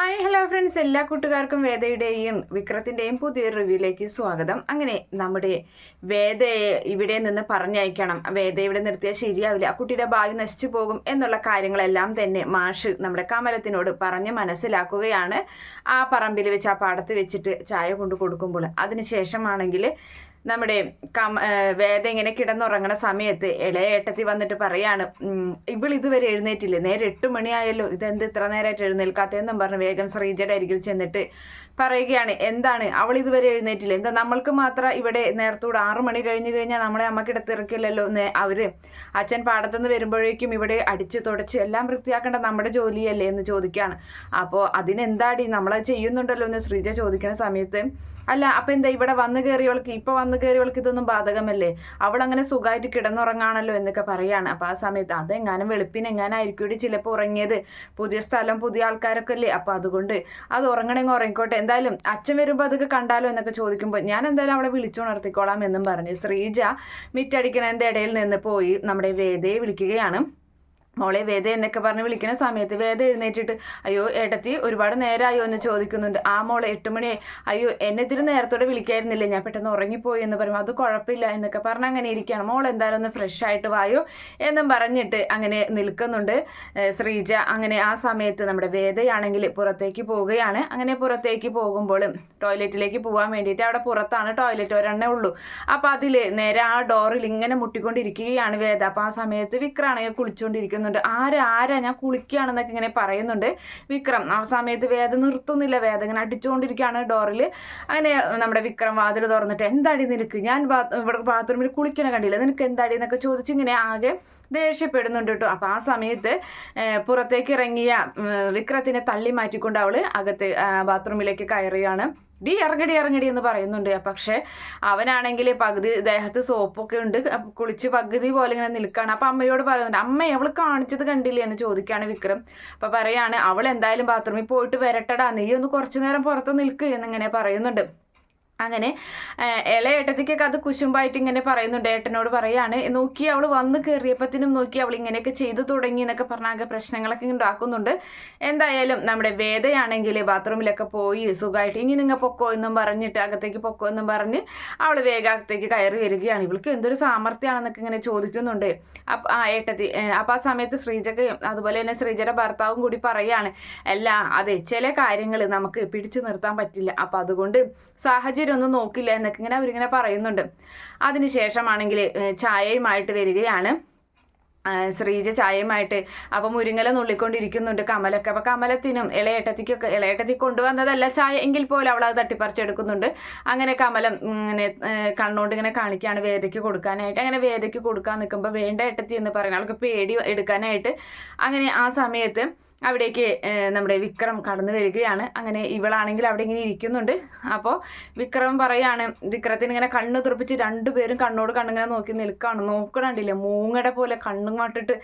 Hi hello friends എല്ലാ കൂട്ടുകാർക്കും വേദയുടെയും വിക്രത്തിന്റെയും പുതിയൊരു റിവ്യൂയിലേക്ക് സ്വാഗതം. അങ്ങനെ നമ്മുടെ വേദയെ ഇവിടെ നിന്ന് പറഞ്ഞയക്കണം. വേദ ഇവിടെ നിർത്തിയാൽ ശരിയാവില്ല. ആ കുട്ടിയുടെ ഭാവി നശിച്ചു പോകും എന്നുള്ള കാര്യങ്ങളെല്ലാം തന്നെ മാഷ് നമ്മുടെ കമലത്തിനോട് പറഞ്ഞ് മനസ്സിലാക്കുകയാണ്. ആ പറമ്പിൽ വെച്ച് ആ പാടത്ത് വെച്ചിട്ട് ചായ കൊണ്ട് കൊടുക്കുമ്പോൾ അതിനുശേഷമാണെങ്കിൽ നമ്മുടെ കം വേദ ഇങ്ങനെ കിടന്നുറങ്ങണ സമയത്ത് ഇളയേട്ടത്തി വന്നിട്ട് പറയാണ് "ഉം, ഇവൾ ഇതുവരെ എഴുന്നേറ്റില്ലേ? നേരെ എട്ട് മണിയായല്ലോ. ഇതെന്ത് ഇത്ര നേരമായിട്ട് എഴുന്നേൽക്കാത്തതെന്നും പറഞ്ഞ് വേഗം ശ്രീജയുടെ അരികിൽ ചെന്നിട്ട് പറയുകയാണ് എന്താണ്? അവൾ ഇതുവരെ എഴുന്നേറ്റില്ല. എന്താ നമ്മൾക്ക് മാത്രം ഇവിടെ നേരത്തോട് ആറു മണി കഴിഞ്ഞു കഴിഞ്ഞാൽ നമ്മളെ അമ്മക്കിടത്തിറക്കില്ലല്ലോ എന്ന് അവർ അച്ഛൻ പാടത്തുനിന്ന് വരുമ്പോഴേക്കും ഇവിടെ അടിച്ച് തുടച്ച് എല്ലാം വൃത്തിയാക്കേണ്ട നമ്മുടെ ജോലിയല്ലേ? എന്ന് ചോദിക്കുകയാണ് അപ്പോൾ അതിനെന്താടി? നമ്മളത് ചെയ്യുന്നുണ്ടല്ലോ എന്ന് ശ്രീജ ചോദിക്കുന്ന സമയത്ത് അല്ല അപ്പം എന്താ ഇവിടെ വന്നു കയറിയവൾക്ക് ഇപ്പൊ വന്നു കയറിയവൾക്ക് ഇതൊന്നും ബാധകമല്ലേ? അവൾ അങ്ങനെ സുഖമായിട്ട് കിടന്നുറങ്ങാണല്ലോ എന്നൊക്കെ പറയാണ്. അപ്പൊ ആ സമയത്ത് അതെങ്ങാനും വെളുപ്പിന് എങ്ങാനായിരിക്കും ചിലപ്പോൾ ഉറങ്ങിയത്? പുതിയ സ്ഥലം പുതിയ ആൾക്കാരൊക്കെ അല്ലേ? അപ്പൊ അതുകൊണ്ട് അത് ഉറങ്ങണമെങ്കിൽ ഉറങ്ങിക്കോട്ടെ. എന്തായാലും അച്ഛൻ വരുമ്പോൾ അതൊക്കെ കണ്ടാലോ എന്നൊക്കെ ചോദിക്കുമ്പോൾ ഞാൻ എന്തായാലും അവളെ വിളിച്ചുണർത്തിക്കോളാം എന്നും പറഞ്ഞ്. ശ്രീജ മിറ്റടിക്കണതിന്റെ ഇടയിൽ നിന്ന് പോയി നമ്മുടെ വേദയെ വിളിക്കുകയാണ്. മോളെ വേദ എന്നൊക്കെ പറഞ്ഞ് വിളിക്കുന്ന സമയത്ത് വേദ എഴുന്നേറ്റിട്ട് അയ്യോ ഏട്ടത്തി ഒരുപാട് നേരമായോ എന്ന് ചോദിക്കുന്നുണ്ട്. ആ മോളെ എട്ട് മണിയായി. അയ്യോ എന്നെ ഇത്തിരി നേരത്തോടെ വിളിക്കായിരുന്നില്ല? ഞാൻ പെട്ടെന്ന് ഉറങ്ങിപ്പോയി എന്ന് പറയും. അത് കുഴപ്പമില്ല എന്നൊക്കെ പറഞ്ഞ് അങ്ങനെ ഇരിക്കുകയാണ്. മോൾ എന്തായാലും ഒന്ന് ഫ്രഷ് ആയിട്ട് വായോ? എന്നും പറഞ്ഞിട്ട് അങ്ങനെ നിൽക്കുന്നുണ്ട്. ശ്രീജ അങ്ങനെ ആ സമയത്ത് നമ്മുടെ വേദയാണെങ്കിൽ പുറത്തേക്ക് പോവുകയാണ്. അങ്ങനെ പുറത്തേക്ക് പോകുമ്പോൾ ടോയ്ലറ്റിലേക്ക് പോകാൻ വേണ്ടിയിട്ട് അവിടെ പുറത്താണ് ടോയ്ലറ്റ് ഒരെണ്ണേ ഉള്ളൂ. അപ്പോൾ അതിൽ നേരെ ആ ഡോറിൽ ഇങ്ങനെ മുട്ടിക്കൊണ്ടിരിക്കുകയാണ് വേദ. അപ്പോൾ ആ സമയത്ത് വിക്രാണെങ്കിൽ കുളിച്ചുകൊണ്ടിരിക്കുന്നുണ്ട് ആരാ ആരാ? ഞാൻ കുളിക്കുകയാണെന്നൊക്കെ ഇങ്ങനെ പറയുന്നുണ്ട്. വിക്രം ആ സമയത്ത് വേദ നിർത്തുന്നില്ല. വേദ ഇങ്ങനെ അടിച്ചുകൊണ്ടിരിക്കുകയാണ് ഡോറിൽ അങ്ങനെ നമ്മുടെ വിക്രം വാതിൽ തുറന്നിട്ട് എന്താടി നിനക്ക്? ഞാൻ ഇവിടെ ബാത്റൂമിൽ കുളിക്കണ കണ്ടില്ല? നിനക്ക് എന്താടി? എന്നൊക്കെ ചോദിച്ച് ഇങ്ങനെ ആകെ ദേഷ്യപ്പെടുന്നുണ്ട് കേട്ടോ. അപ്പം ആ സമയത്ത് പുറത്തേക്ക് ഇറങ്ങിയ വിക്രത്തിനെ തള്ളി മാറ്റിക്കൊണ്ട് അവൾ അകത്ത് ബാത്റൂമിലേക്ക് കയറുകയാണ് ഡി ഇറങ്ങടി ഇറങ്ങടി എന്ന് പറയുന്നുണ്ട്. പക്ഷെ അവനാണെങ്കിൽ പകുതി ദേഹത്ത് സോപ്പൊക്കെ ഉണ്ട്. കുളിച്ച് പകുതി പോലെ ഇങ്ങനെ നിൽക്കുകയാണ് അപ്പൊ അമ്മയോട് പറയുന്നുണ്ട് അമ്മ അവൾ കാണിച്ചത് കണ്ടില്ലേ? എന്ന് ചോദിക്കുകയാണ് വിക്രം. അപ്പൊ പറയാണ് അവൾ എന്തായാലും ബാത്റൂമിൽ പോയിട്ട് വരട്ടടാ. നീ ഒന്ന് കുറച്ചു നേരം പുറത്ത് നിൽക്ക് എന്നിങ്ങനെ പറയുന്നുണ്ട്. അങ്ങനെ ഇളയേട്ടത്തിക്കൊക്കെ അത് കുശുമ്പായിട്ട് ഇങ്ങനെ പറയുന്നുണ്ട്. ഏട്ടനോട് പറയാണ് നോക്കി അവൾ വന്ന് കയറിയപ്പത്തിനും നോക്കി അവൾ ഇങ്ങനെയൊക്കെ ചെയ്തു തുടങ്ങി എന്നൊക്കെ പറഞ്ഞാകെ പ്രശ്നങ്ങളൊക്കെ ഉണ്ടാക്കുന്നുണ്ട്. എന്തായാലും നമ്മുടെ വേദയാണെങ്കിൽ ബാത്റൂമിലൊക്കെ പോയി സുഖമായിട്ട് ഇനി നിങ്ങൾ പൊക്കോ എന്നും പറഞ്ഞിട്ട് അകത്തേക്ക് പൊക്കോ എന്നും പറഞ്ഞ് അവൾ വേഗം അകത്തേക്ക് കയറി വരികയാണ്. ഇവൾക്ക് എന്തൊരു സാമർത്ഥ്യമാണെന്നൊക്കെ ഇങ്ങനെ ചോദിക്കുന്നുണ്ട്. അപ്പ ആ ഏട്ടത്തി അപ്പം ആ സമയത്ത് ശ്രീജക്കയും അതുപോലെ തന്നെ ശ്രീജയുടെ ഭർത്താവും കൂടി പറയാണ് അല്ല അതെ ചില കാര്യങ്ങൾ നമുക്ക് പിടിച്ചു നിർത്താൻ പറ്റില്ല. അപ്പം അതുകൊണ്ട് സാഹചര്യം ഒന്നും നോക്കില്ല എന്നൊക്കെ ഇങ്ങനെ അവരിങ്ങനെ പറയുന്നുണ്ട്. അതിനുശേഷമാണെങ്കിൽ ചായയുമായിട്ട് വരികയാണ്. ശ്രീജ ചായയുമായിട്ട് അപ്പൊ മുരിങ്ങല നുള്ളിക്കൊണ്ടിരിക്കുന്നുണ്ട് കമലൊക്കെ. അപ്പൊ കമലത്തിനും ഇളയേട്ടത്തിക്കൊക്കെ ഇളയേട്ടത്തി കൊണ്ടുവന്നതല്ല ചായ എങ്കിൽ പോലും അവൾ അത് തട്ടിപ്പറിച്ചെടുക്കുന്നുണ്ട്. അങ്ങനെ കമലം ഇങ്ങനെ കണ്ണോണ്ട് ഇങ്ങനെ കാണിക്കുകയാണ് വേദയ്ക്ക് കൊടുക്കാനായിട്ട്. അങ്ങനെ വേദയ്ക്ക് കൊടുക്കാൻ നിൽക്കുമ്പോൾ വേണ്ട ഏട്ടത്തി എന്ന് പറയുന്ന ആൾക്ക് പേടി എടുക്കാനായിട്ട്. അങ്ങനെ ആ സമയത്ത് അവിടേക്ക് നമ്മുടെ വിക്രം കടന്നു വരികയാണ്. അങ്ങനെ ഇവളാണെങ്കിൽ അവിടെ ഇങ്ങനെ ഇരിക്കുന്നുണ്ട്. അപ്പോൾ വിക്രം പറയാണ് വിക്രത്തിന് ഇങ്ങനെ കണ്ണ് തുറപ്പിച്ച് രണ്ടുപേരും കണ്ണോട് കണ്ണിങ്ങനെ നോക്കി നിൽക്കുകയാണ് നോക്കണണ്ടില്ല മൂങ്ങടെ പോലെ കണ്ണും മാട്ടിട്ട്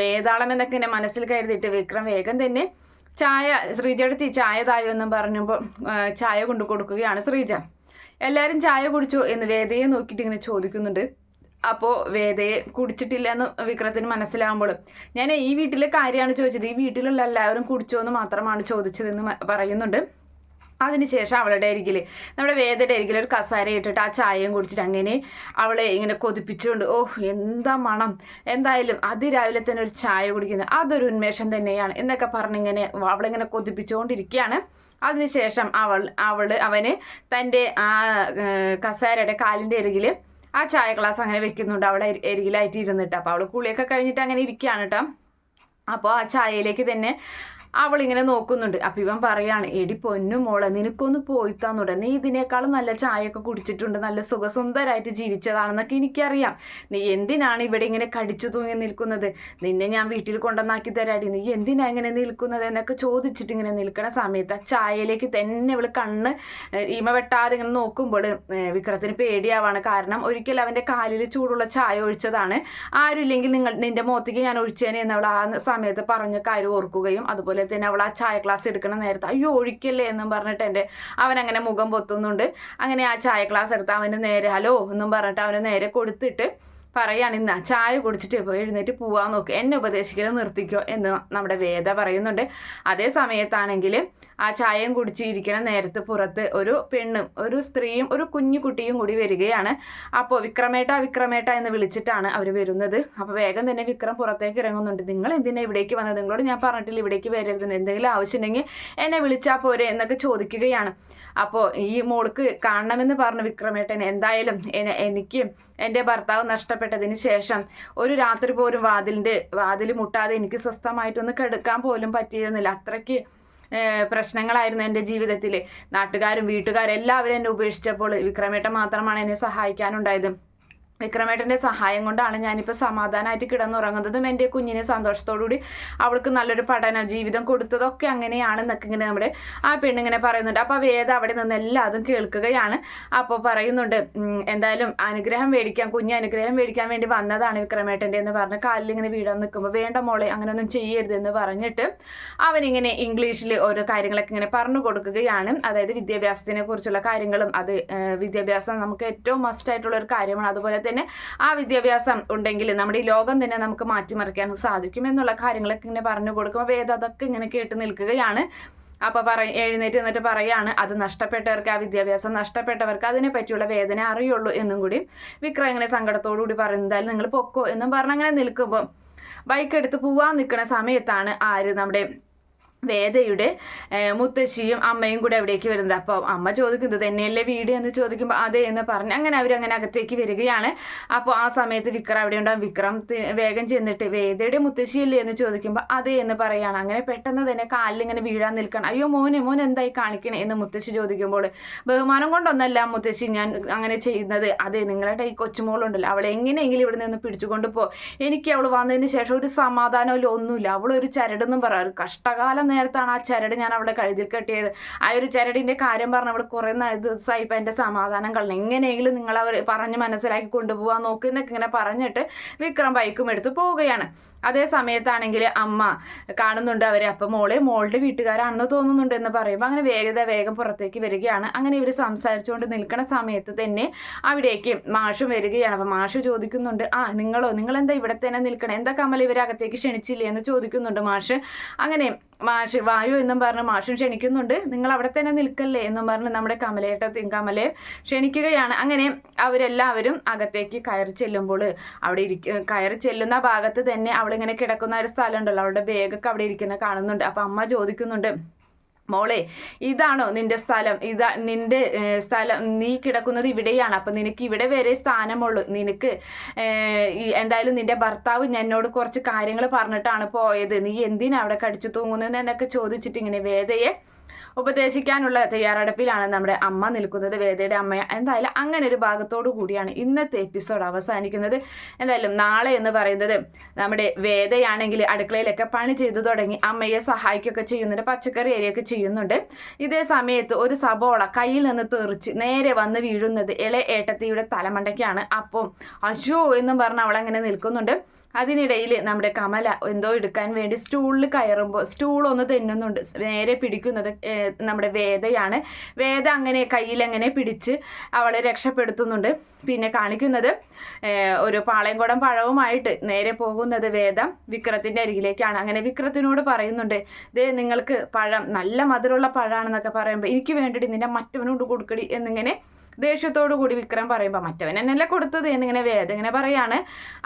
വേതാളം എന്നൊക്കെ എന്നെ മനസ്സിൽ കരുതിയിട്ട് വിക്രം വേഗം തന്നെ ചായ ശ്രീജയുടെ എടുത്തി ചായ തായോ എന്നും പറഞ്ഞപ്പോൾ ചായ കൊണ്ടു കൊടുക്കുകയാണ് ശ്രീജ. എല്ലാവരും ചായ കുടിച്ചോ? എന്ന് വേദയെ നോക്കിയിട്ട് ഇങ്ങനെ ചോദിക്കുന്നുണ്ട്. അപ്പോൾ വേദയെ കുടിച്ചിട്ടില്ല എന്ന് വിക്രത്തിന് മനസ്സിലാവുമ്പോഴും ഞാൻ ഈ വീട്ടിലെ കാര്യമാണ് ചോദിച്ചത്. ഈ വീട്ടിലുള്ള എല്ലാവരും കുടിച്ചോ എന്ന് മാത്രമാണ് ചോദിച്ചതെന്ന് പറയുന്നുണ്ട്. അതിനുശേഷം അവളുടെ അരികിൽ നമ്മുടെ വേദയുടെ അരികിൽ ഒരു കസാര ഇട്ടിട്ട് ആ ചായയും കുടിച്ചിട്ട് അങ്ങനെ അവളെ ഇങ്ങനെ കൊതിപ്പിച്ചുകൊണ്ട് ഓ എന്താ മണം. എന്തായാലും അതിരാവിലെ തന്നെ ഒരു ചായ കുടിക്കുന്നത് അതൊരു ഉന്മേഷം തന്നെയാണ്. എന്നൊക്കെ പറഞ്ഞിങ്ങനെ അവളിങ്ങനെ കൊതിപ്പിച്ചുകൊണ്ടിരിക്കുകയാണ്. അതിനുശേഷം അവൾ അവൾ അവന് തന്റെ ആ കസാരയുടെ കാലിന്റെ അരികിൽ ആ ചായ ഗ്ലാസ് അങ്ങനെ വെക്കുന്നുണ്ട്. അവിടെ അരി- അരികിലായിട്ട് ഇരുന്നിട്ട് അപ്പോൾ അവൾ കുളിയൊക്കെ കഴിഞ്ഞിട്ട് അങ്ങനെ ഇരിക്കുകയാണ് കേട്ടോ അപ്പോൾ ആ ചായയിലേക്ക് തന്നെ അവളിങ്ങനെ നോക്കുന്നുണ്ട്. അപ്പം ഇവൻ പറയാണ് എടി പൊന്നു മോളെ നിനക്കൊന്ന് പോയി തന്നൂടെ നീ ഇതിനേക്കാളും നല്ല ചായയൊക്കെ കുടിച്ചിട്ടുണ്ട്. നല്ല സുഖസുന്ദരായിട്ട് ജീവിച്ചതാണെന്നൊക്കെ എനിക്കറിയാം. നീ എന്തിനാണ് ഇവിടെ ഇങ്ങനെ കടിച്ചു തൂങ്ങി നിൽക്കുന്നത്? നിന്നെ ഞാൻ വീട്ടിൽ കൊണ്ടുവന്നാക്കി തരാടി. നീ എന്തിനാ ഇങ്ങനെ നിൽക്കുന്നത്? എന്നൊക്കെ ചോദിച്ചിട്ട് ഇങ്ങനെ നിൽക്കുന്ന സമയത്ത് ആ ചായയിലേക്ക് തന്നെ ഇവൾ കണ്ണ് ഈമ വെട്ടാതെ ഇങ്ങനെ നോക്കുമ്പോൾ വിക്രത്തിന് പേടിയാവാണ്. കാരണം ഒരിക്കൽ അവന്റെ കാലിൽ ചൂടുള്ള ചായ ഒഴിച്ചതാണ്. ആരുമില്ലെങ്കിൽ നിങ്ങൾ നിന്റെ മുഖത്തേക്ക് ഞാൻ ഒഴിച്ചേനെ എന്നവൾ ആ സമയത്ത് പറഞ്ഞ കാര്യം ഓർക്കുകയും അതുപോലെ തന്നെ അവൾ ആ ചായ ക്ലാസ് എടുക്കുന്ന നേരത്തെ അയ്യോ ഒഴിക്കല്ലേ? എന്നും പറഞ്ഞിട്ട് എന്റെ അവൻ അങ്ങനെ മുഖം പൊത്തുന്നുണ്ട്. അങ്ങനെ ആ ചായ ക്ലാസ് എടുത്ത് അവന് നേരെ ഹലോ എന്നും പറഞ്ഞിട്ട് അവന് നേരെ കൊടുത്തിട്ട് പറയാണ് ഇന്ന് ചായ കുടിച്ചിട്ട് പോയി എഴുന്നേറ്റ് പോവാൻ നോക്ക്. എന്നെ ഉപദേശിക്കൽ നിർത്തിക്കോ എന്ന് നമ്മുടെ വേദ പറയുന്നുണ്ട്. അതേ സമയത്താണെങ്കിൽ ആ ചായയും കുടിച്ചിരിക്കണ നേരത്തെ പുറത്ത് ഒരു പെണ്ണും ഒരു സ്ത്രീയും ഒരു കുഞ്ഞു കുട്ടിയും കൂടി വരികയാണ്. അപ്പോൾ വിക്രമേട്ട വിക്രമേട്ട എന്ന് വിളിച്ചിട്ടാണ് അവർ വരുന്നത്. അപ്പോൾ വേഗം തന്നെ വിക്രം പുറത്തേക്ക് ഇറങ്ങുന്നുണ്ട്. നിങ്ങൾ എന്തിനാ ഇവിടേക്ക് വന്നത്? നിങ്ങളോട് ഞാൻ പറഞ്ഞിട്ടില്ല ഇവിടേക്ക് വരരുത് എന്തെങ്കിലും ആവശ്യമുണ്ടെങ്കിൽ എന്നെ വിളിച്ചാൽ പോരെ എന്നൊക്കെ ചോദിക്കുകയാണ്. അപ്പോൾ ഈ മോൾക്ക് കാണണമെന്ന് പറഞ്ഞു വിക്രമേട്ടൻ എന്തായാലും എനിക്ക് എന്റെ ഭർത്താവ് നഷ്ടപ്പെട്ടതിന് ശേഷം ഒരു രാത്രി പോലും വാതിലിന്റെ വാതിൽ മുട്ടാതെ എനിക്ക് സ്വസ്ഥമായിട്ടൊന്ന് കിടക്കാൻ പോലും പറ്റിയിരുന്നില്ല. അത്രയ്ക്ക് പ്രശ്നങ്ങളായിരുന്നു എന്റെ ജീവിതത്തിൽ നാട്ടുകാരും വീട്ടുകാരും എല്ലാവരും എന്നെ ഉപേക്ഷിച്ചപ്പോൾ വിക്രമേട്ടൻ മാത്രമാണ് എന്നെ സഹായിക്കാനുണ്ടായത്. വിക്രമേട്ടന്റെ സഹായം കൊണ്ടാണ് ഞാനിപ്പോൾ സമാധാനമായിട്ട് കിടന്നുറങ്ങുന്നതും എന്റെ കുഞ്ഞിനെ സന്തോഷത്തോടുകൂടി അവൾക്ക് നല്ലൊരു പഠന ജീവിതം കൊടുത്തതൊക്കെ അങ്ങനെയാണെന്നൊക്കെ ഇങ്ങനെ നമ്മുടെ ആ പെണ്ണിങ്ങനെ പറയുന്നുണ്ട്. അപ്പോൾ വേദ അവിടെ നിന്ന് എല്ലാതും കേൾക്കുകയാണ്. അപ്പോൾ പറയുന്നുണ്ട് എന്തായാലും അനുഗ്രഹം മേടിക്കാൻ കുഞ്ഞ് അനുഗ്രഹം മേടിക്കാൻ വേണ്ടി വന്നതാണ് വിക്രമേട്ടന്റെ എന്ന് പറഞ്ഞ് കാലിൽ ഇങ്ങനെ വീടാൻ നിൽക്കുമ്പോൾ വേണ്ട മോളെ അങ്ങനെയൊന്നും ചെയ്യരുത് എന്ന് പറഞ്ഞിട്ട് അവനിങ്ങനെ ഇംഗ്ലീഷിൽ ഓരോ കാര്യങ്ങളൊക്കെ ഇങ്ങനെ പറഞ്ഞു കൊടുക്കുകയാണ്. അതായത് വിദ്യാഭ്യാസത്തിനെ കുറിച്ചുള്ള കാര്യങ്ങളും അത് വിദ്യാഭ്യാസം നമുക്ക് ഏറ്റവും മസ്റ്റ് ആയിട്ടുള്ള ഒരു കാര്യമാണ്. അതുപോലെ തന്നെ ആ വിദ്യാഭ്യാസം ഉണ്ടെങ്കിൽ നമ്മുടെ ഈ ലോകം തന്നെ നമുക്ക് മാറ്റിമറിക്കാൻ സാധിക്കും എന്നുള്ള കാര്യങ്ങളൊക്കെ ഇങ്ങനെ പറഞ്ഞു കൊടുക്കുമ്പോൾ വേദം അതൊക്കെ ഇങ്ങനെ കേട്ട് നിൽക്കുകയാണ്. അപ്പൊ പറ എഴുന്നേറ്റ് എന്നിട്ട് പറയാണ് അത് നഷ്ടപ്പെട്ടവർക്ക് ആ വിദ്യാഭ്യാസം നഷ്ടപ്പെട്ടവർക്ക് അതിനെ പറ്റിയുള്ള വേദന അറിയുള്ളൂ എന്നും കൂടി വിക്രം ഇങ്ങനെ സങ്കടത്തോടു കൂടി എന്തായാലും നിങ്ങൾ പൊക്കോ എന്നും പറഞ്ഞ് അങ്ങനെ നിൽക്കുമ്പോൾ ബൈക്ക് എടുത്ത് പോവാൻ നിൽക്കുന്ന സമയത്താണ് ആര് നമ്മുടെ വേദയുടെ മുത്തശ്ശിയും അമ്മയും കൂടെ അവിടേക്ക് വരുന്നത്. അപ്പോൾ അമ്മ ചോദിക്കുന്നത് തന്നെയല്ലേ വീട്? എന്ന് ചോദിക്കുമ്പോൾ അതെ എന്ന് പറഞ്ഞ് അങ്ങനെ അവർ അങ്ങനെ അകത്തേക്ക് വരികയാണ്. അപ്പോൾ ആ സമയത്ത് വിക്രം അവിടെ ഉണ്ടാകും വിക്രം വേഗം ചെന്നിട്ട് വേദയുടെ മുത്തശ്ശിയല്ലേ? എന്ന് ചോദിക്കുമ്പോൾ അതെ എന്ന് പറയാണ്. അങ്ങനെ പെട്ടെന്ന് തന്നെ കാലിൽ ഇങ്ങനെ വീഴാൻ നിൽക്കണം. അയ്യോ മോനെ മോൻ എന്തായി കാണിക്കണേ? എന്ന് മുത്തശ്ശി ചോദിക്കുമ്പോൾ ബഹുമാനം കൊണ്ടൊന്നല്ല മുത്തശ്ശി ഞാൻ അങ്ങനെ ചെയ്യുന്നത്. അതെ നിങ്ങളുടെ ഈ കൊച്ചുമോളുണ്ടല്ലോ. അവളെ എങ്ങനെയെങ്കിലും ഇവിടെ നിന്ന് പിടിച്ചുകൊണ്ട് പോ. എനിക്ക് അവൾ വന്നതിന് ശേഷം ഒരു സമാധാനമല്ല ഒന്നുമില്ല. അവളൊരു ചരടെന്നും പറയാറ് കഷ്ടകാലം നേരത്താണ് ആ ചരട് ഞാൻ അവിടെ കഴുതിൽ കെട്ടിയത്. ആ ഒരു ചരടിന്റെ കാര്യം പറഞ്ഞ അവിടെ കുറെ ദിവസമായി ഇപ്പം എന്റെ സമാധാനം കളഞ്ഞു. എങ്ങനെയെങ്കിലും നിങ്ങൾ അവർ പറഞ്ഞ് മനസ്സിലാക്കി കൊണ്ടുപോകാൻ നോക്കുന്നൊക്കെ ഇങ്ങനെ പറഞ്ഞിട്ട് വിക്രം ബൈക്കും എടുത്ത് പോവുകയാണ്. അതേ സമയത്താണെങ്കിൽ അമ്മ കാണുന്നുണ്ട് അവരെ. അപ്പം മോളെ മോളുടെ വീട്ടുകാരാണെന്ന് തോന്നുന്നുണ്ട് എന്ന് പറയുമ്പോൾ അങ്ങനെ വേഗത വേഗം പുറത്തേക്ക് വരികയാണ്. അങ്ങനെ ഇവർ സംസാരിച്ചുകൊണ്ട് നിൽക്കുന്ന സമയത്ത് തന്നെ അവിടേക്ക് മാഷും വരികയാണ്. അപ്പം മാഷ് ചോദിക്കുന്നുണ്ട് ആ നിങ്ങളോ? നിങ്ങൾ എന്താ ഇവിടെ തന്നെ നിൽക്കണം? എന്താ കമൽ ഇവരകത്തേക്ക് ക്ഷണിച്ചില്ലേ? എന്ന് ചോദിക്കുന്നുണ്ട് മാഷ്. അങ്ങനെ മാഷ് വായു എന്നും പറഞ്ഞ് മാഷും ക്ഷണിക്കുന്നുണ്ട്. നിങ്ങൾ അവിടെ തന്നെ നിൽക്കല്ലേ എന്നും പറഞ്ഞ് നമ്മുടെ കമലേട്ട കമലയെ ക്ഷണിക്കുകയാണ്. അങ്ങനെ അവരെല്ലാവരും അകത്തേക്ക് കയറി ചെല്ലുമ്പോൾ അവിടെ ഇരിക്ക കയറി ചെല്ലുന്ന ഭാഗത്ത് തന്നെ അവളിങ്ങനെ കിടക്കുന്ന ഒരു സ്ഥലമുണ്ടല്ലോ അവളുടെ ബാഗൊക്കെ അവിടെ ഇരിക്കുന്ന കാണുന്നുണ്ട്. അപ്പം അമ്മ ചോദിക്കുന്നുണ്ട് മോളെ ഇതാണോ നിന്റെ സ്ഥലം? ഇതാ നിന്റെ സ്ഥലം നീ കിടക്കുന്നത് ഇവിടെയാണ്. അപ്പം നിനക്ക് ഇവിടെ വരെ സ്ഥാനമുള്ളൂ. നിനക്ക് എന്തായാലും നിന്റെ ഭർത്താവ് എന്നോട് കുറച്ച് കാര്യങ്ങൾ പറഞ്ഞിട്ടാണ് പോയത്. നീ എന്തിനാ അവിടെ കടിച്ചു തൂങ്ങുന്നത് എന്നൊക്കെ ചോദിച്ചിട്ട് ഇങ്ങനെ വേദയെ ഉപദേശിക്കാനുള്ള തയ്യാറെടുപ്പിലാണ് നമ്മുടെ അമ്മ നിൽക്കുന്നത്. വേദയുടെ അമ്മ എന്തായാലും അങ്ങനെ ഒരു ഭാഗത്തോടു കൂടിയാണ് ഇന്നത്തെ എപ്പിസോഡ് അവസാനിക്കുന്നത്. എന്തായാലും നാളെ എന്ന് പറയുന്നത് നമ്മുടെ വേദയാണെങ്കിൽ അടുക്കളയിലൊക്കെ പണി ചെയ്തു തുടങ്ങി അമ്മയെ സഹായിക്കുകയൊക്കെ ചെയ്യുന്നുണ്ട്. പച്ചക്കറി അരിയൊക്കെ ചെയ്യുന്നുണ്ട്. ഇതേ സമയത്ത് ഒരു സബോള കയ്യിൽ നിന്ന് തെറിച്ച് നേരെ വന്ന് വീഴുന്നത് ഇള ഏട്ടത്തിയുടെ തലമണ്ടയ്ക്കാണ്. അപ്പം അശോ എന്നും പറഞ്ഞ് അവളങ്ങനെ നിൽക്കുന്നുണ്ട്. അതിനിടയിൽ നമ്മുടെ കമല എന്തോ എടുക്കാൻ വേണ്ടി സ്റ്റൂളിൽ കയറുമ്പോൾ സ്റ്റൂൾ ഒന്ന് തെന്നുന്നുണ്ട്. നേരെ പിടിക്കുന്നത് നമ്മുടെ വേദയാണ്. വേദ അങ്ങനെ കയ്യിലങ്ങനെ പിടിച്ച് അവളെ രക്ഷപ്പെടുത്തുന്നുണ്ട്. പിന്നെ കാണിക്കുന്നത് ഒരു പാളയംകുടം പഴവുമായിട്ട് നേരെ പോകുന്നത് വേദം വിക്രത്തിന്റെ അരികിലേക്കാണ്. അങ്ങനെ വിക്രത്തിനോട് പറയുന്നുണ്ട് ദേ നിങ്ങൾക്ക് പഴം നല്ല മധുരമുള്ള പഴമാണെന്നൊക്കെ പറയുമ്പോൾ എനിക്ക് വേണ്ടിയിട്ട് നിന്നെ മറ്റവനോട് കൊടുക്കടി എന്നിങ്ങനെ ദേഷ്യത്തോടു കൂടി വിക്രം പറയുമ്പോൾ മറ്റവൻ എന്നല്ല കൊടുത്തത്? എന്നിങ്ങനെ വേദം ഇങ്ങനെ പറയാണ്.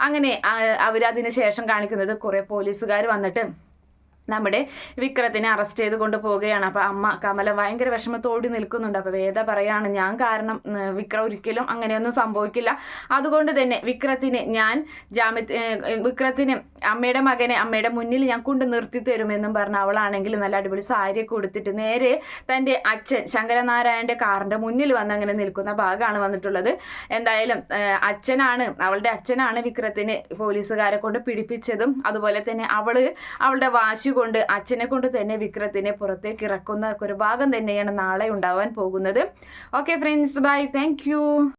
അങ്ങനെ അവരതിന് ശേഷം കാണിക്കുന്നത് കുറേ പോലീസുകാർ വന്നിട്ട് നമ്മുടെ വിക്രത്തിനെ അറസ്റ്റ് ചെയ്ത് കൊണ്ടുപോവുകയാണ്. അപ്പോൾ അമ്മ കമല ഭയങ്കര വിഷമത്തോടി നിൽക്കുന്നുണ്ട്. അപ്പോൾ വേദ പറയാണ് ഞാൻ കാരണം വിക്രം ഒരിക്കലും അങ്ങനെയൊന്നും സംഭവിക്കില്ല. അതുകൊണ്ട് തന്നെ വിക്രത്തിന് ഞാൻ ജാമ്യ വിക്രത്തിന് അമ്മയുടെ മകനെ അമ്മയുടെ മുന്നിൽ ഞാൻ കൊണ്ട് നിർത്തി തരുമെന്നും പറഞ്ഞ അവളാണെങ്കിൽ നല്ല അടിപൊളി സാരി കൊടുത്തിട്ട് നേരെ തന്റെ അച്ഛൻ ശങ്കരനാരായണന്റെ കാറിന്റെ മുന്നിൽ വന്ന് അങ്ങനെ നിൽക്കുന്ന ഭാഗമാണ് വന്നിട്ടുള്ളത്. എന്തായാലും അച്ഛനാണ് അവളുടെ അച്ഛനാണ് വിക്രത്തിന് പോലീസുകാരെ കൊണ്ട് പിടിപ്പിച്ചതും അതുപോലെ തന്നെ അവൾ അവളുടെ വാശി കൊണ്ട് അച്ഛനെ കൊണ്ട് തന്നെ വിക്രത്തിനെ പുറത്തേക്ക് ഇറക്കുന്ന ഒരു ഭാഗം തന്നെയാണ് നാളെ ഉണ്ടാവാൻ പോകുന്നത്. Okay friends bye thank